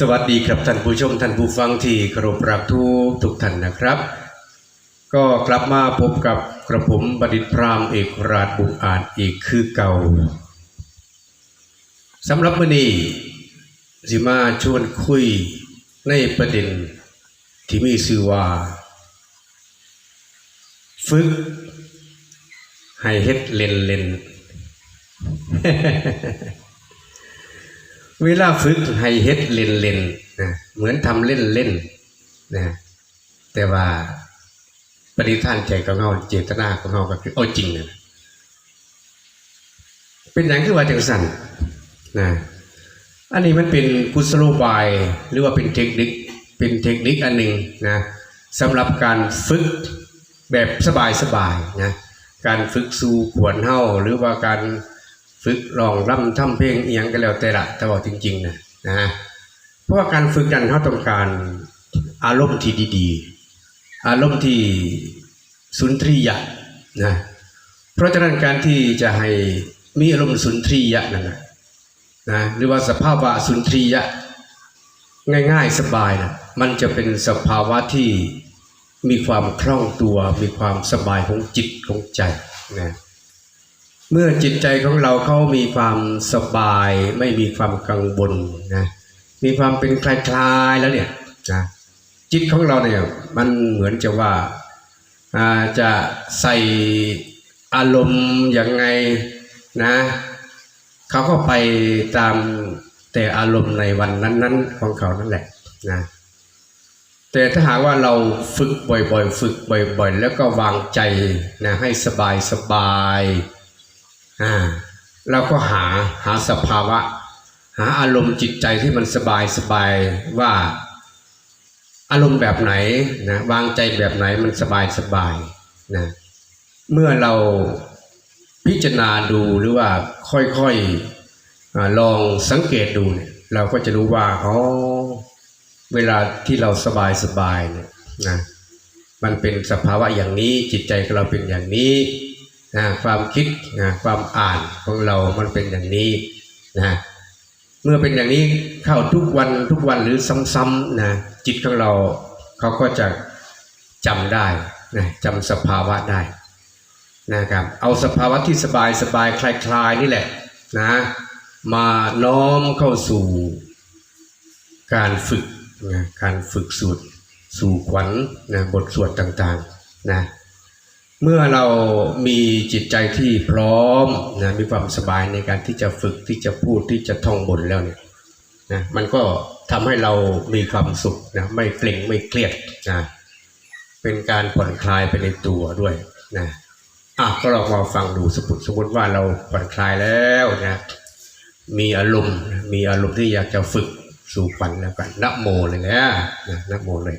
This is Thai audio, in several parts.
สวัสดีครับท่านผู้ชมท่านผู้ฟังที่เคารพรักทุกทุกท่านนะครับ ก็กลับมาพบกับกระผมบดิตพรามเอกราชบุญอาจอีกคือเก่าสำหรับมื้อนี้สิมาชวนคุยในประเด็นที่มีชื่อว่า ฝึกให้เฮ็ดเล่นเล่น เวลาฝึกให้เฮ็ดเล่นเล่นนะเหมือนทำเล่นเล่นนะแต่ว่าปณิธานใจของเราเจตนาของเราก็คือเอาจริงนะเป็นอย่างที่ว่าจังสันนะอันนี้มันเป็นกุศโลบาย หรือว่าเป็นเทคนิคเป็นเทคนิคอันหนึ่งนะสำหรับการฝึกแบบสบายๆนะการฝึกสู่ขวนเฮาหรือว่าการ ฝึกลองร่ำทำเพลงเอียงกันแล้วแต่ละแต่ว่าจริงๆนะนะเพราะว่าการฝึกนั้นเขาต้องการอารมณ์ที่ดีๆ อารมณ์ที่สุนทรียะนะเพราะฉะนั้นการที่จะให้มีอารมณ์สุนทรียะนั่นนะนะหรือว่าสภาวะสุนทรียะง่ายๆสบายนะมันจะเป็นสภาวะที่มีความคล่องตัว มีความสบายของจิตของใจนะ เมื่อจิตใจของเราเขามีความสบาย ไม่มีความกังวลนะมีความเป็นคลายๆแล้วเนี่ยนะจิตของเราเนี่ยมันเหมือนจะว่าจะใส่อารมณ์ยังไงนะเขาก็ไปตามแต่อารมณ์ในวันนั้นๆ ของเขานั่นแหละนะแต่ถ้าหากว่าเราฝึกบ่อยๆ ฝึกบ่อยๆ แล้วก็วางใจนะให้สบายสบาย อ่าเราก็หาหาสภาวะ หาอารมณ์จิตใจที่มันสบายสบายว่าอารมณ์แบบไหนนะวางใจแบบไหนมันสบายสบายนะเมื่อเราพิจารณาดูหรือว่าค่อยๆลองสังเกตดูเนี่ยเราก็จะรู้ว่าอ๋อเวลาที่เราสบายสบายเนี่ยนะมันเป็นสภาวะอย่างนี้จิตใจของเราเป็นอย่างนี้ นะความคิดนะความอ่านของเรามันเป็นอย่างนี้นะเมื่อเป็นอย่างนี้เข้าทุกวันทุกวันหรือซ้ำๆนะจิตของเราเขาก็จะจำได้นะจำสภาวะได้นะครับเอาสภาวะที่สบายสบายคลายๆนี่แหละนะมาน้อมเข้าสู่การฝึกนะการฝึกสูตรสู่ขวัญนะบทสวดต่างๆนะ เมื่อเรามีจิตใจที่พร้อมนะมีความสบายในการที่จะฝึกที่จะพูดที่จะท่องบนแล้วเนี่ยนะมันก็ทำให้เรามีความสุขนะไม่เกร็งไม่เครียดนะเป็นการผ่อนคลายไปในตัวด้วยนะอะก็ลองมาฟังดูสมมติสมมติว่าเราผ่อนคลายแล้วนะมีอารมณ์มีอารมณ์ที่อยากจะฝึกสู่ฝันแล้วกันนะโมเลยนะนะนะโมเลย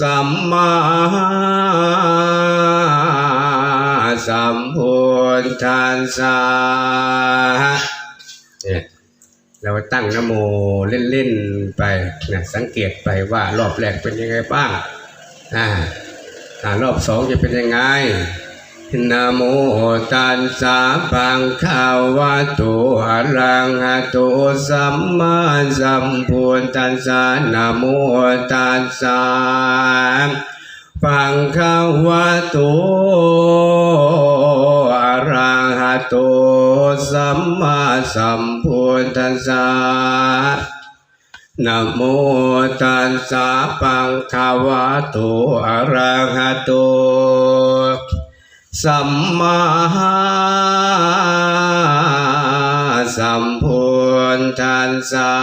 สัมมาสัมพุทธัสสะเนี่ยเราตั้งนโมเล่นๆไปนะสังเกตไปว่ารอบแรกเป็นยังไงบ้างอ่ารอบสองจะเป็นยังไง นะโมตัสสะภะคะวะโตอะระหะโตสัมมาสัมพุทธัสสะนะโมตัสสะภะคะวะโตอะระหะโตสัมมาสัมพุทธัสสะนะโมตัสสะภะคะวะโตอะระหะโต สัมมาสัมพุทธัสสะ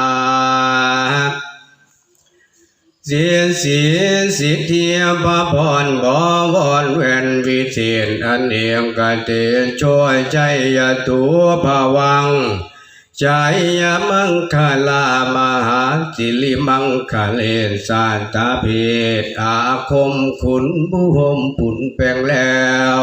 เสียเสียสิทธิพะพรบวรเวนวิเศษอันเอียงกะเตช่วยใจยตัวภวัง จายมังคลามหาจิริมังคเลนสานตาเพศอาคมขุนผู้หมปุ่นแปลงแล้ว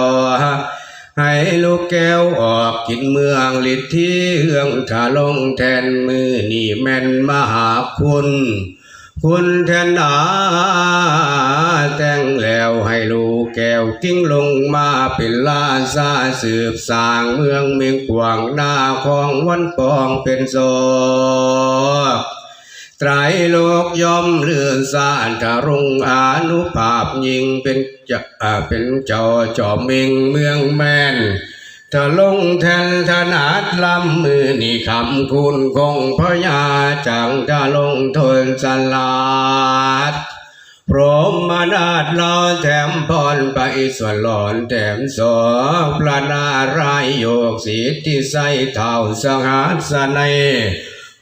ให้ลูกแก้วออกกินเมืองฤทธิเฮืองถ้าลงแทนมือนี่แม่นมหาคุณ คุณแทนนาแต่งแล้วให้ลูกแก้วกิ้งลงมาเป็นลาซาสืบสางเมืองเมียงกวางหน้าของวันปองเป็นโซไตรโลกย่อมเลื่อนสานทารุงอานุภาพยิงเป็นจะอ่าเป็นเจ้าจอมเมงเมืองแมน ถ้าลงแทนถนัดลำมือนี่คำคุณคงพญาจังถ้าลงทนสลาดพรหมนาฏเราแถมพรไปส่วนหลอนแถมสองพระนารายโยกสีที่ใสเท่าสหัสนย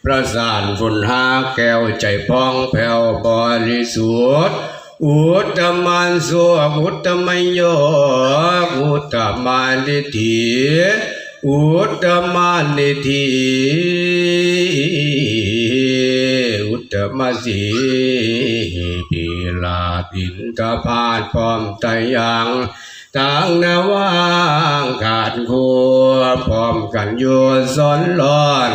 ประสานฝุ่นหาแก้วใจพองแผ่วบริสุทธิ์ อุตตมันสวอุตตมยโยอุตตมานิทีอุตตมานิทีอุตตมสีปีลาปินตาพานพร้อมไตยังต่างนาวางขาดคัวพร้อมกันโยสอนหลอน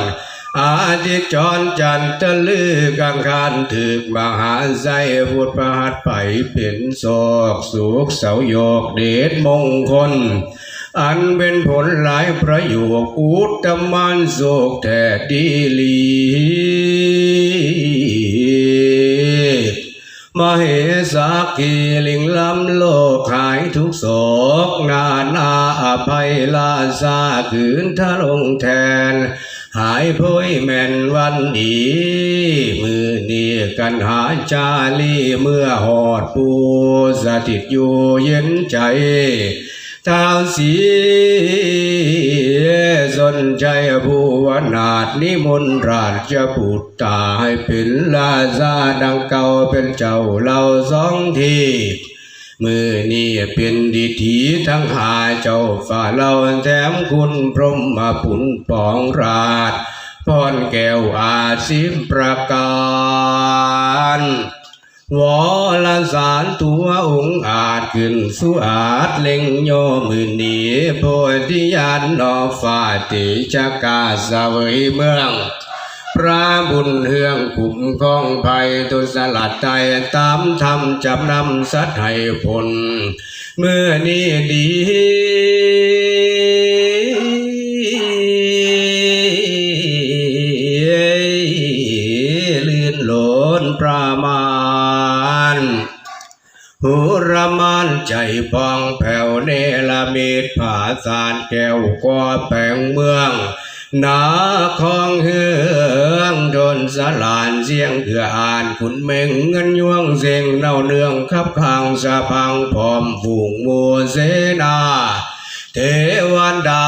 อาทิตย์จรจันทร์ลือกังคานถึกมหาไสพุทธประหัตไปเป็นโศกสุขเสาโยกเดชมงคล อันเป็นผลหลายประโยคอุตตมันโศกแท้ดีลีมเหสากีลิงล้ำโลกหายทุกโศก นานาอภัยลาซาขืนทะลงแทน หายพ้ยแม่นวันดีมือนี้กันหาจาลีเมื่อหอดปูสถิตอยู่เย็นใจท้าวสีสนใจผู้วนาถนิมนต์ราชบุตรตาให้เป็นลาซาดังเก่าเป็นเจ้าเราสองที มือนี้เป็นดิถีทั้งหาเจ้าฝ่าเราแถมคุณพรหมมาผุนปองราชพรแก้วอาสิมประการวอลสารตัวองค์อาจขึ้นสุอาจเล็งโยมือนีโพธิญาณนอฟ้าติจักาสเวยเมือง พระบุญเฮืองขุมกองภัยตุสลัดใจตามธรรมจับนำสัตว์ให้ผล เมื่อนี้ดีลื่นหลนประมาณหูรมานใจพองแผ่วเนลมิดผาสารแก้วก็แปลงเมือง นาคองเฮืองโดนสลานเสียงเกืออ่านขุนเมงเงินยวงเสียงเน่าเนืองขับข้างสะพังพร้อมฝูงมัวเสนา เทวันดา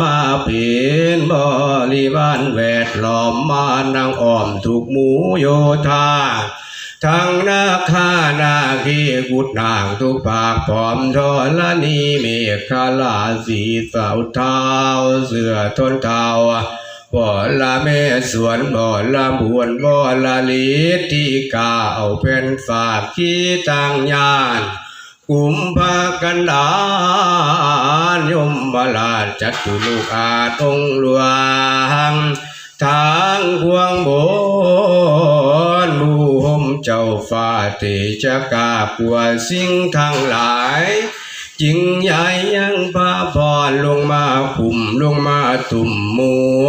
มาเปลี่ยนบริวารแวดล้อมมานั่งอ้อมถูกหมูโยธา ทั้งนาคานาคีกุดนางทุกภาคพร้อมทอลนีเมฆคาลาสีสาวเท้าเสือทนเท้าบ่อละเมสวนบ่อละบวนบ่อละลีที่กาเอาเป็นฝากขี้ต่างยานกุมภากันดานยมบาลาจัดตุลูกอาตงหลวงทางควงโบ เจ้าฟ้าเตจะกาปัวสิ่งทั้งหลายจิงใหญ่ยังพาพรลงมาคุมลงมาตุ่มหมัว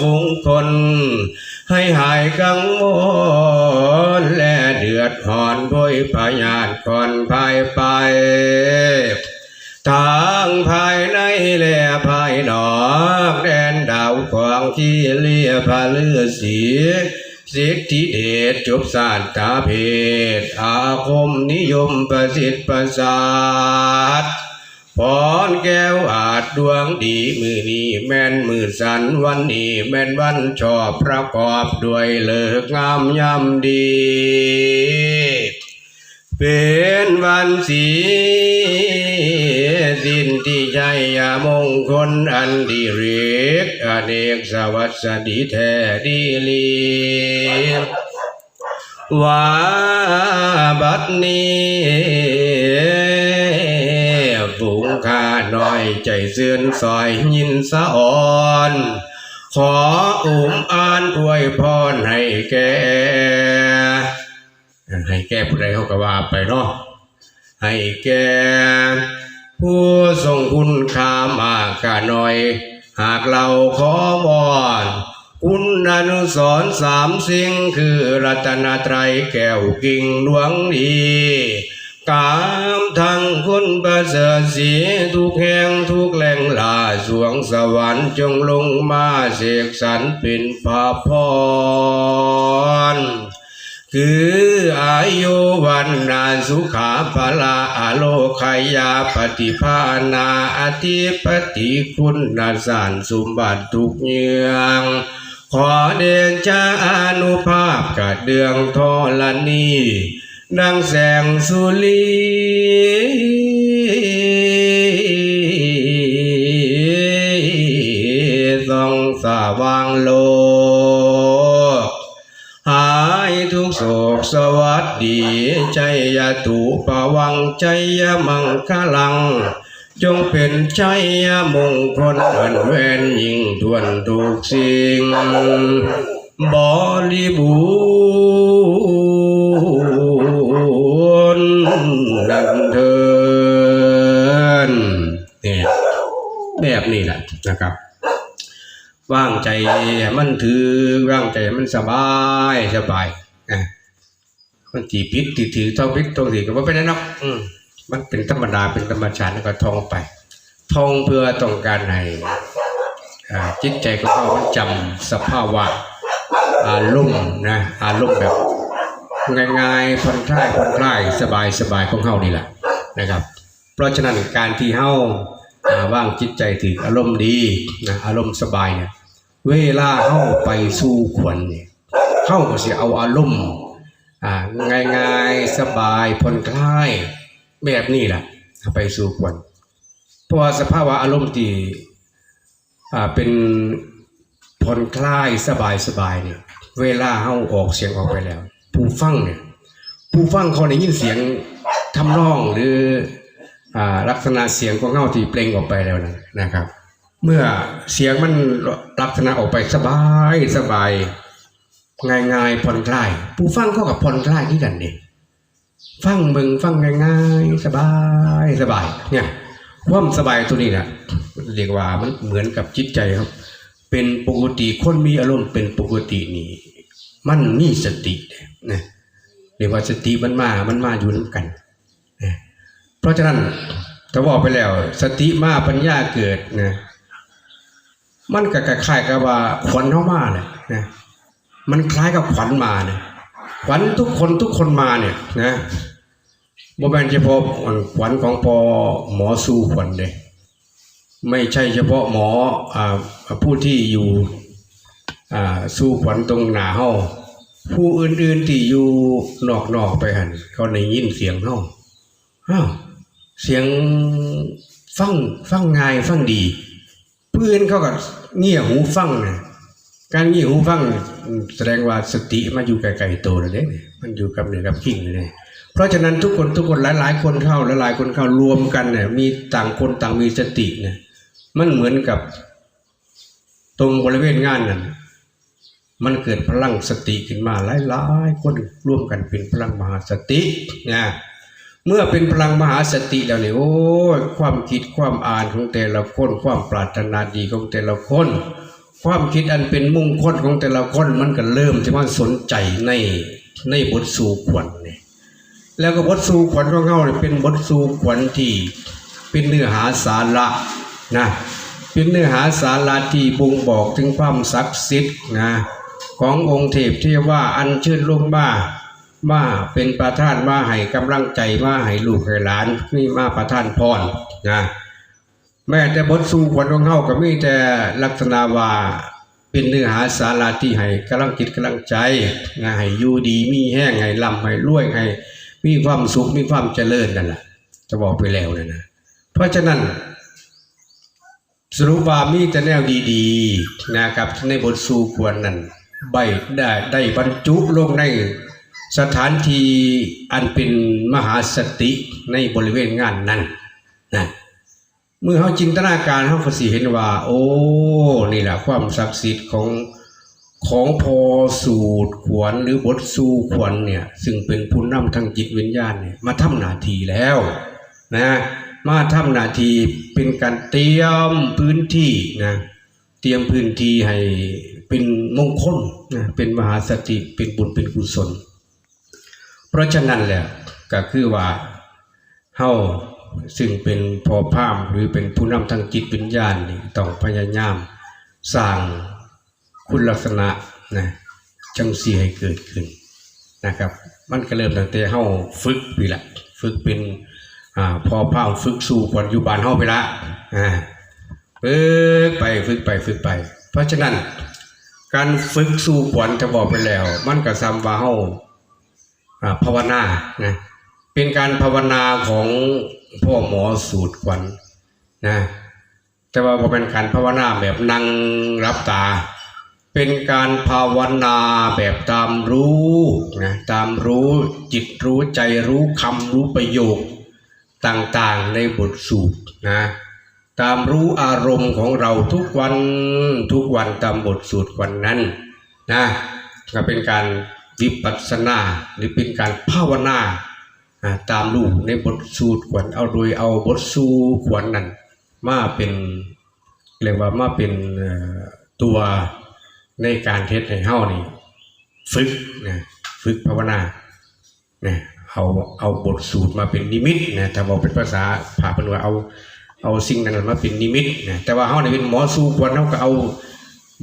ฝูงคน ให้หายกังวลและเดือดหอนโพยพยานก่อนภายไปทางภายในและภายนอก แดนดาวขวางที่เลียพาเลือสี สิทธิเดชจบสาสตาเพศอาคมนิยมประสิทธิ์ประสาทพรแก้วอาจดวงดีมือนี้แม่นมือสันวันนี้แม่นวันชอบประกอบด้วยเลิกงามยำดี เป็นวันสีสิ้นที่ชัยมงคลอันดีเรกอเนกสวัสดีแท้ดีลีว่าบัดนี้ฝูงข้าน้อยใจเสื่อนซอยยินสะอ่อนขออุ้มอ่านอวยพรให้แก ให้แกผู้ใดเขาก็ว่าไปเนาะให้แกผู้ทรงคุณค่ามากข้าน้อย หากเราขอวอนคุณอนุสรสามสิ่งคือรัตนตรัยแก้วกิ่งดวงดีกามทั้งคุณประเสริฐสีทุกแห่งทุกแหล่งลาสวงสวรรค์จงลงมาเสกสรรเป็นพระพร คืออายุวันนาสุขาภลาอโลคายาปฏิภาณาอธิปติคุณนาสารสมบัติทุกเยืองขอเดชะอนุภาพกะเดืองทอลนีดังแสงสุรีส่องสว่างโล สวัสดีใจยตุปวังใจยมังคลัง จงเป็นชัยมงคลอันเวนยิ่งทวนทุกสิ่งบริบูรณ์ดังเทินเนี่ยแบบนี้แหละนะครับว่างใจมันถือว่างใจมันสบายสบาย มันตีพิษตีถือเท่าพิษตรงสีก็ว่าเป็นนักอืมมันเป็นธรรมดาเป็นธรรมชาติแล้วก็ท่องไปท่องเพื่อต้องการให้อ่าจิตใจของเขามันจำสภาวะอารมณ์นะอารมณ์แบบง่ายๆผ่อนคลายผ่อนคลายสบายสบายของเขานี่แหละนะครับ เพราะฉะนั้นการที่เฮาอ่าว่างจิตใจถึงอารมณ์ดีนะอารมณ์สบายเนี่ยเวลาเข้าไปสู่ขวัญเนี่ยเข้าก็สิเอาอารมณ์อ่า ง่ายๆ สบายผ่อนคลาย แบบนี้แหละไปสู่ขวัญเพราะสภาวะอารมณ์ที่อ่าเป็นผ่อนคลายสบายสบายเนี่ยเวลาเข้าออกเสียงออกไปแล้ว ผู้ฟังเนี่ยผู้ฟังเขาได้ยินเสียงทำนองหรืออ่าลักษณะเสียงของเขาที่เปล่งออกไปแล้วนะนะครับ เมื่อเสียงมันลักษณะออกไปสบายสบาย ง่ายๆผ่อนคลาย ผู้ฟังเขากับผ่อนคลายที่กันเด็ฟังเบิงฟังง่ายๆ สบายสบายเนี่ยความสบายตัวนี้นะเรียกว่ามันเหมือนกับจิตใจครับ เป็นปกติคนมีอารมณ์เป็นปกตินี่มันมีสตินะเรียกว่าสติมันมา มันมาอยู่น้ำกันนะเพราะฉะนั้นถ้าบอกไปแล้ว สติมาปัญญาเกิดนะมันก็คล้ายกับว่าขวัญเข้ามาเนี่ยนะ มันคล้ายกับขวัญมาเนี่ยขวัญทุกคนทุกคนมาเนี่ยนะบ่แม่นเฉพาะขวัญของพอหมอสู้ขวัญเลยไม่ใช่เฉพาะหมออผู้ที่อยู่สู้ขวัญตรงหนาเฮาผู้อื่นๆที่อยู่นอกๆไปหันเขาได้ยินเสียงเฮาอ้าวเสียงฟังฟังง่ายฟังดีเพื่อนเขาก็เงี่ยหูฟังนะ การเงี่ยหูฟังแสดงว่าสติมาอยู่ไกลๆตัวเลยเนี่ยมันอยู่กับเหนือกับขิงเลยเนี่ยเพราะฉะนั้นทุกคนทุกคนหลายๆคนเข้าหลายๆคนเข้ารวมกันเนี่ยมีต่างคนต่างมีสติเนี่ยมันเหมือนกับตรงบริเวณงานนั้นมันเกิดพลังสติขึ้นมาหลายๆคนร่วมกันเป็นพลังมหาสตินะเมื่อเป็นพลังมหาสติแล้วเนี่ยโอ้ยความคิดความอ่านของแต่ละคนความปรารถนาดีของแต่ละคน ความคิดอันเป็นมุ่งคลของแต่ละคนมันก็เริ่มที่ว่าสนใจในในบทสู่ขวัญเนี่ยแล้วก็บทสู่ขวัญของเขาเนี่ยเป็นบทสู่ขวัญที่เป็นเนื้อหาสาระนะเป็นเนื้อหาสาระที่บ่งบอกถึงความศักดิ์สิทธิ์นะขององค์เทพที่ว่าอันเชิญลงมามาเป็นประธานมาให้กำลังใจมาให้ลูกให้หลานนี่มาประทานพรนะ แม้แต่บทสู่ขวัญของเขาก็มีแต่ลักษณะว่าเป็นเนื้อหาสาระที่ให้กำลังจิตกำลังใจนะให้อยู่ดีมีแห้งให้ลำให้รวยให้มีความสุขมีความเจริญนั่นแหละจะบอกไปแล้วนะนะเพราะฉะนั้นสรุปว่ามีแต่แนวดีๆนะครับในบทสู่ควรนั้นใบได้ได้บรรจุลงในสถานที่อันเป็นมหาสติในบริเวณงานนั้นนะ เมื่อเขาจินตนาการเขาก็สิเห็นว่า โอ้นี่แหละความศักดิ์สิทธิ์ของของพอสูตรขวนหรือบทสู่ขวนเนี่ยซึ่งเป็นผู้นำทางจิตวิญญาณเนี่ยมาทำหนาทีแล้วนะมาทำหนาทีเป็นการเตรียมพื้นที่นะเตรียมพื้นที่ให้เป็นมงคลนะเป็นมหาสติเป็นบุญเป็นกุศล เพราะฉะนั้นแหละก็คือว่าเฮา ซึ่งเป็นพอพามหรือเป็นผู้นำทางจิตวิญญาณนี่ต้องพยายามสร้างคุณลักษณะนะจังสีให้เกิดขึ้นนะครับ มันก็เริ่มตั้งแต่เฮาฝึกไปละฝึกเป็นอพอพาฝึกสู่ปัจจุบันเฮาไปละฝึกไปฝึกไปฝึกไป เพราะฉะนั้นการฝึกสู่ขวัญจะบอกไปแล้ว มันก็ซ้ำว่าเฮาอ่าภาวนานะเป็นการภาวนาของ พ่อหมอสูตรขวัญนะแต่ว่าเป็นการภาวนาแบบนั่งรับตา เป็นการภาวนาแบบตามรู้นะตามรู้จิตรู้ใจรู้คำรู้ประโยคต่างๆในบทสูตรนะตามรู้อารมณ์ของเราทุกวันทุกวันตามบทสูตรวันนั้นนะก็เป็นการวิปัสสนาหรือเป็นการภาวนา ตามรู้ในบทสูตรขวัญเอาโดยเอาบทสูขวัญนั้นมาเป็นเรียกว่ามาเป็นตัวในการเทศให้เฮานี่ฝึกนะฝึกภาวนาเนะเอาเอาบทสูตรมาเป็นนิมิตนะถ้าบอกเป็นภาษาผ่าเป็นว่าเอาเอาสิ่งนั้นมาเป็นนิมิตนะแต่ว่าเฮานี่เป็นหมอสู้ควรเฮาก็เอา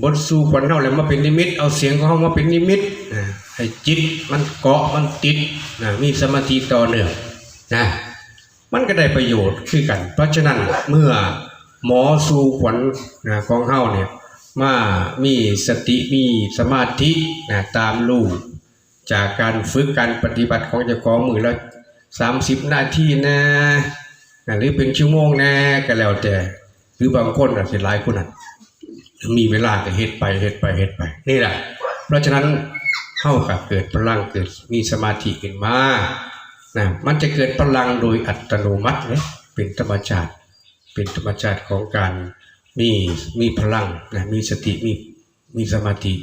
บทสู้ควรเฮาแล้วมาเป็นนิมิต เอาเสียงของเฮามาเป็นนิมิตนะให้จิตมันเกาะมันติดนะมีสมาธิต่อเนื่องนะมันก็ได้ประโยชน์คือกัน เพราะฉะนั้นเมื่อหมอสู้ขวัญนะของเฮาเนี่ยมามีสติมีสมาธินะตามรู้จากการฝึกการปฏิบัติของเจ้าของมือละสามสิบนาทีนะนะหรือเป็นชั่วโมงนะก็แล้วแต่ หรือบางคนอาจจะหลายคนอะ มีเวลาก็เฮ็ดไปเฮ็ดไปเฮ็ดไป นี่แหละ เพราะฉะนั้นเข้ากับเกิดพลังเกิดมีสมาธิขึ้นมานะมันจะเกิดพลังโดยอัตโนมัติเลยเป็นธรรมชาติ เป็นธรรมชาติของการมีมีพลังนะมีสติมีมีสมาธิ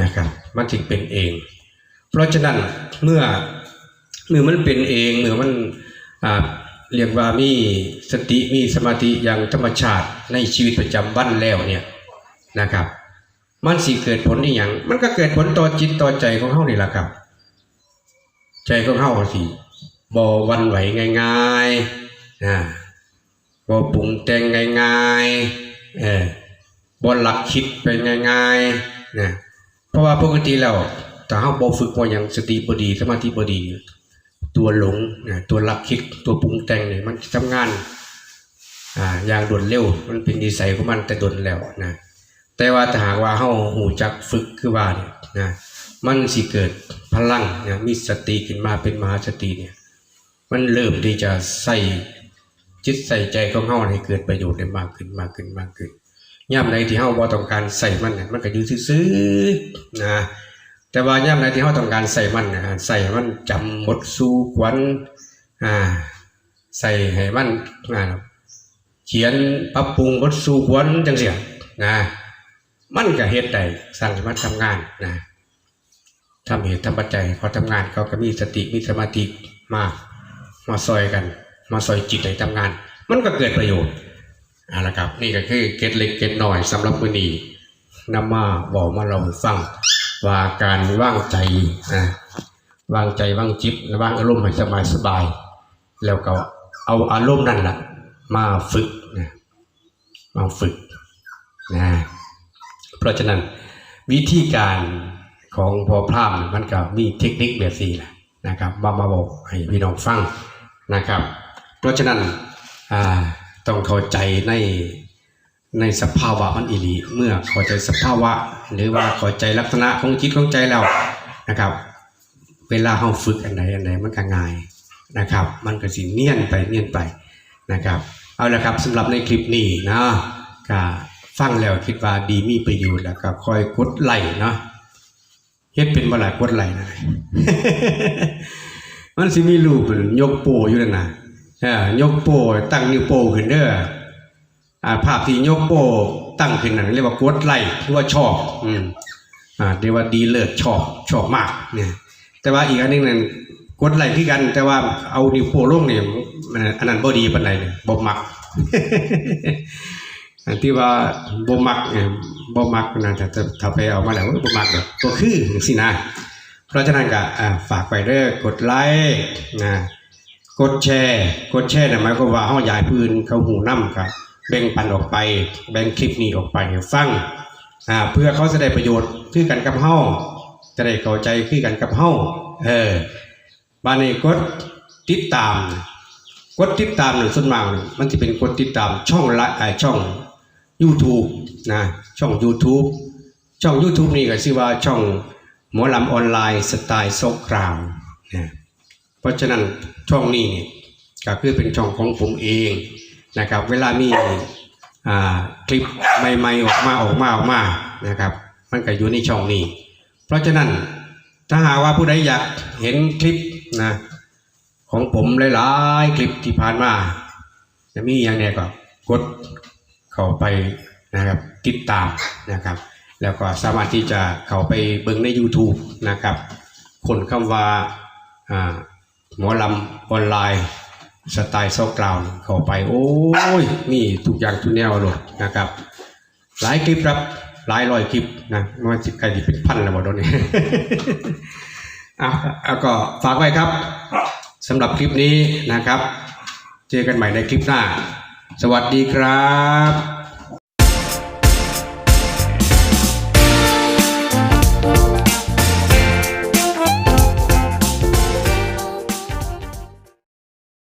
นะครับ มันจึงเป็นเอง เพราะฉะนั้นเมื่อเมื่อมันเป็นเองเมื่อมันอ่าเรียกว่ามีสติมีสมาธิอย่างธรรมชาติในชีวิตประจำวันแล้วเนี่ย นะครับ มันสิเกิดผลอีหยังมันก็เกิดผลต่อจิตต่อใจของเฮานี่แหละครับ ใจของเฮาสิบ่หวันไหวง่ายๆอ่าบ่ปรุงแต่งง่ายๆเออบ่หลักคิดไปง่ายๆนะเพราะว่าปกติแล้วถ้าเฮาบ่ฝึกบ่หยังสติบ่ดีสมาธิบ่ดี ตัวหลงนะตัวหลักคิดตัวปรุงแต่งนี่ยมันทำงานอ่าอย่างรวดเร็วมันเป็นนิสัยของมันแต่ดนแล้วนะ แต่ว่าถ้าหากว่าเฮาหูจักฝึกคือว่าเนี่ยนะมันสิเกิดพลังนะมีสติขึ้นมาเป็นมหาสติเนี่ยมันเริ่มที่จะใส่จิตใส่ใจของเฮาให้เกิดประโยชน์ได้มากขึ้นมากขึ้นมากขึ้นย่ำใดที่เฮาบ่ต้องการใส่มันเนี่ยมันก็อยู่ซื่อๆนะแต่ว่าย่ำใดที่เฮาต้องการใส่มันนะใส่มันจำหมดสู่ขวัญอ่าใส่ให้มันอ่าเขียนปรับปรุงบทสู่ขวัญจังซี่นะ มันก็เฮ็ดได้สั่งให้มันทำงานนะทำเหตุทำปัจจัยพอทำงานเขาก็มีสติมีสมาธิมามาซอยกัน มาซอยจิตให้ทำงาน มันก็เกิดประโยชน์เอาละครับ นี่ก็คือเกตเล็กเกตหน้อยสำหรับมือนี้นำมาบอกมาเราฟังว่าการว่างใจนะวางใจวางจิตและวางอารมณ์ให้สบายสบาย แล้วก็เอาอารมณ์นั่นแหละมาฝึกนะมาฝึกนะ ราะฉะนั้นวิธีการของพอพรามมันก็มีเทคนิคแบบนี้แหละนะครับมามาบอกให้พี่น้องฟังนะครับ เพราะฉะนั้นต้องเข้าใจในในสภาวะมันอิลีเมื่อเข้าใจสภาวะ หรือว่าเข้าใจลักษณะของจิตของใจแล้วนะครับ เวลาเฮาฝึกอันไหนอันไหนมันก็ง่ายนะครับ มันก็สิเนียนไปเนียนไปนะครับ เอาละครับสำหรับในคลิปนี้นะก็ ฟังแล้วคิดว่าดีมีประโยชน์แล้วก็คอยกดไลค์เนาะเฮ็ดเป็นบ่หล่กดไลค์นะมันสิมีรูปยกโปอยู่นั่นน่ะเออยกโปตั้งนิ้วโปขึ้นเด้ออ่าภาพที่ยกโปตั้งขึ้นนั่นเรียกว่ากดไลค์หรือว่าชอบอืมอ่าเรียกว่าดีเลิศชอบชอบมากเนี่ยแต่ว่าอีกอันหนึงนั่นกดไลค์คือกัน แต่ว่าเอานิ้วโป้ลงเนี่ยอันนั้นบ่ดีปานใดเนี่ยบ่มัก อันที่ว่าบ่มักเนี่ยบ่มักนะแต่ถ้าไปเอามาแล้วบ่มักแบบตัวคือจังซี่นะ เพราะฉะนั้นก็ฝากไปเด้อกดไลค์นะกดแชร์ กดแชร์นะหมายความว่าเฮาอยากให้ผู้อื่นเขาหูนำก็แบ่งปันออกไป แบ่งคลิปนี้ออกไปฟังเพื่อเขาจะได้ประโยชน์คือกันกับเฮาจะได้เข้าใจคือกันกับเฮาเออบานนี้กดติดตาม กดติดตามหนึ่งส่วนมากมันจะเป็นกดติดตามช่องละไออช่อง YouTube นะช่อง YouTube ช่อง YouTube นี่ก็ชื่อว่าช่องหมอลำออนไลน์สไตล์โซกราวนะเพราะฉะนั้นช่องนี้เนี่ยก็คือเป็นช่องของผมเองนะครับ เวลามีคลิปใหม่ๆออกมาออกมาออกมานะครับ มันก็อยู่ในช่องนี้ เพราะฉะนั้นถ้าหากว่าผู้ใดอยากเห็นคลิปนะของผมหลายๆ คลิปที่ผ่านมา จะมีอย่างเนี้ก็กด เข้าไปนะครับติดตามนะครับ แล้วก็สามารถที่จะเข้าไปเบิ่งใน YouTube นะครับคนคำว่าหมอลำออนไลน์สไตล์ซกกราวเข้าไป โอ้ยมีทุกอย่างทุกแนวเลยนะครับ หลายคลิปครับหลายร้อยคลิปนะมันจิใกล้จะเป็นพันแล้วหมดแล้วเนี่ยเอาเอาก็ฝากไว้ครับสำหรับคลิปนี้นะครับ เจอกันใหม่ในคลิปหน้า สวัสดีครับ